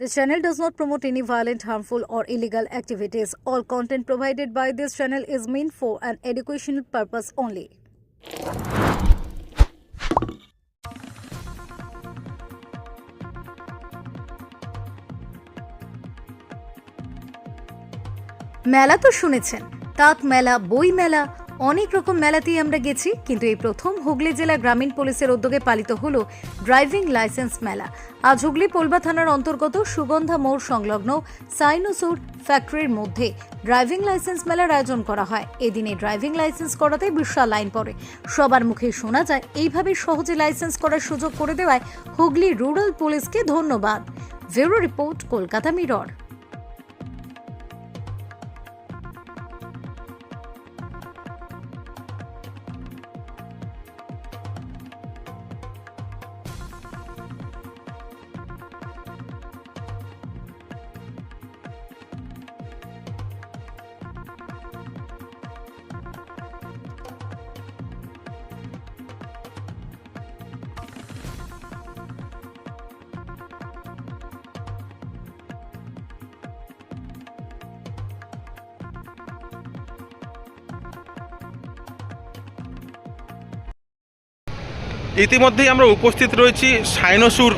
This channel does not promote any violent, harmful, or illegal activities. All content provided by this channel is meant for an educational purpose only. মেলা তো শুনেছেন তাঁত মেলা বই মেলা অনেক রকম মেলাতেই আমরা গেছি, কিন্তু এই প্রথম হুগলি জেলা গ্রামীণ পুলিশের উদ্যোগে পালিত হলো ড্রাইভিং লাইসেন্স মেলা। আজ হুগলি পোলবা থানার অন্তর্গত সুগন্ধা মোড় সংলগ্ন সাইনোসুর ফ্যাক্টরির মধ্যে ড্রাইভিং লাইসেন্স মেলার আয়োজন করা হয়। এদিনে ড্রাইভিং লাইসেন্স করাতে বিশাল লাইন পড়ে। সবার মুখে শোনা যায়, এইভাবে সহজে লাইসেন্স করার সুযোগ করে দেওয়ায় হুগলি রুরাল পুলিশকে ধন্যবাদ। Bureau report, Kolkata Mirror. ইতিমধ্যেই আমরা উপস্থিত রয়েছি সাইনোসুর,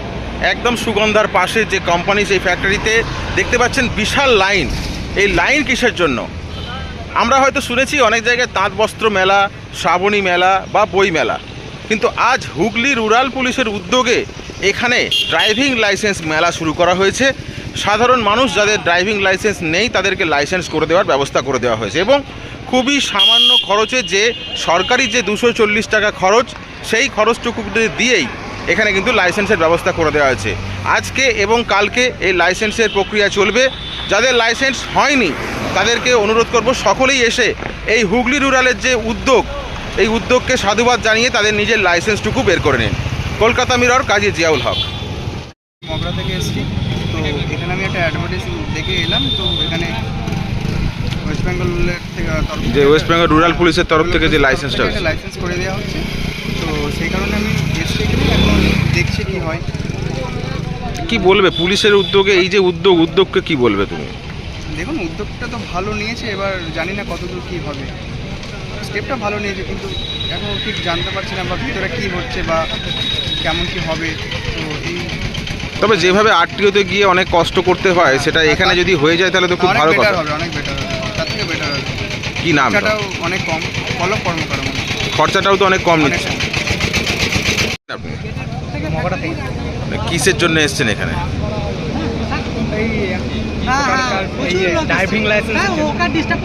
একদম সুগন্ধার পাশে যে কোম্পানি সেই ফ্যাক্টরিতে দেখতে পাচ্ছেন বিশাল লাইন এই লাইন কিসের জন্য? আমরা হয়তো শুনেছি অনেক জায়গায় তাঁত বস্ত্র মেলা, শ্রাবণী মেলা বা বই মেলা। কিন্তু আজ হুগলি রুরাল পুলিশের উদ্যোগে এখানে ড্রাইভিং লাইসেন্স মেলা শুরু করা হয়েছে। সাধারণ মানুষ যাদের ড্রাইভিং লাইসেন্স নেই, তাদেরকে লাইসেন্স করে দেওয়ার ব্যবস্থা করে দেওয়া হয়েছে। এবং খুবই সামান্য খরচে যে সরকারি যে দুশো টাকা খরচ সেই খরচটুকু দিয়েই এখানে কিন্তু লাইসেন্সের ব্যবস্থা করে দেওয়া হয়েছে। আজকে এবং কালকে এই লাইসেন্সের প্রক্রিয়া চলবে। যাদের লাইসেন্স হয়নি তাদেরকে অনুরোধ করব সকলেই এসে এই হুগলি রুরালের যে উদ্যোগ এই উদ্যোগকে সাধুবাদ জানিয়ে তাদের নিজের লাইসেন্সটুকু বের করে নিন। কলকাতা মিরর কাজী জিয়াউল হক। মগরা থেকে এসেছি। তো এখানে আমি একটা অ্যাডভার্টাইজ দেখে এলাম। তো এখানে ওয়েস্ট বেঙ্গলের থেকে যে ওয়েস্ট বেঙ্গল রুরাল পুলিশের তরফ থেকে যে লাইসেন্সটা লাইসেন্স করে দেওয়া হচ্ছে। সেই কারণে আমি এসেছি এখানে এখন দেখছি কি হয়। কি বলবে? পুলিশের উদ্যোগে এই যে উদ্যোগ উদ্যোগকে কি বলবে তুমি? দেখুন উদ্যোগটা তো ভালো নিয়েছে এবার জানি না কতদূর কী হবে। স্টেপটা ভালো নিয়েছে কিন্তু এখনও ঠিক জানতে পারছি না বা ভিতরে কী হচ্ছে বা কেমন কি হবে। তো এই তবে যেভাবে আরটিওতে গিয়ে অনেক কষ্ট করতে হয় সেটা এখানে যদি হয়ে যায় তাহলে তো খুব ভালো কথা। হবে অনেক বেটার হবে তার থেকে বেটার হবে। কি নাম? অনেক কম ফলো কর্মকার খরচাটাও তো অনেক কম নিচ্ছে। আপনি কিসের জন্য এসছেন এখানে? ড্রাইভিং লাইসেন্স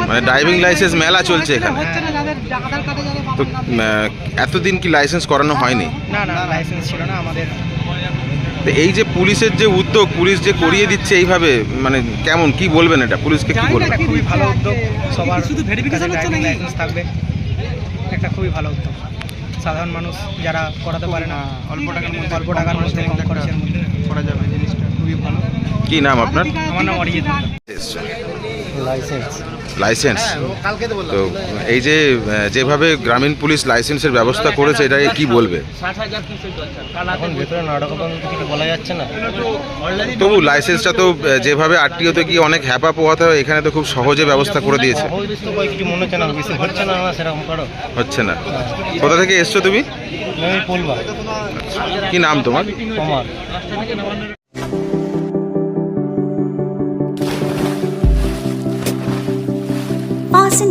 মানে ড্রাইভিং লাইসেন্স মেলা চলছে এখানে। তো এতদিন কি লাইসেন্স করানো হয়নি? না না লাইসেন্স ছিল না আমাদের। তো এই যে পুলিশের যে উদ্যোগ পুলিশ যে করিয়ে দিচ্ছে এইভাবে মানে কেমন কি বলবেন এটা? পুলিশকে কি বলবেন? খুবই ভালো উদ্যোগ। সবার শুধু ভেরিফিকেশন হচ্ছে নাকি? থাকবে। একটা খুবই ভালো উদ্যোগ। সাধারণ মানুষ যারা করাতে পারে না অল্প টাকার মধ্যে অল্প টাকার মধ্যে কম খরচের মধ্যে করা যাবে জিনিসটা। খুবই ভালো। কি নাম আপনার? আমার নাম অরিজিৎ। লাইসেন্স লাইসেন্স তো এই যে যেভাবে গ্রামীণ পুলিশ লাইসেন্সের ব্যবস্থা করেছে এটা কি বলবে? এখন ভেতরে নাটক কিছু বলা যাচ্ছে না। তবু লাইসেন্সটা তো যেভাবে আরটিওতে গিয়ে অনেক হ্যাপা পোহাতে হয় এখানে তো খুব সহজে ব্যবস্থা করে দিয়েছে। হচ্ছে না কোথা থেকে এসছো তুমি? আমি কি নাম তোমার?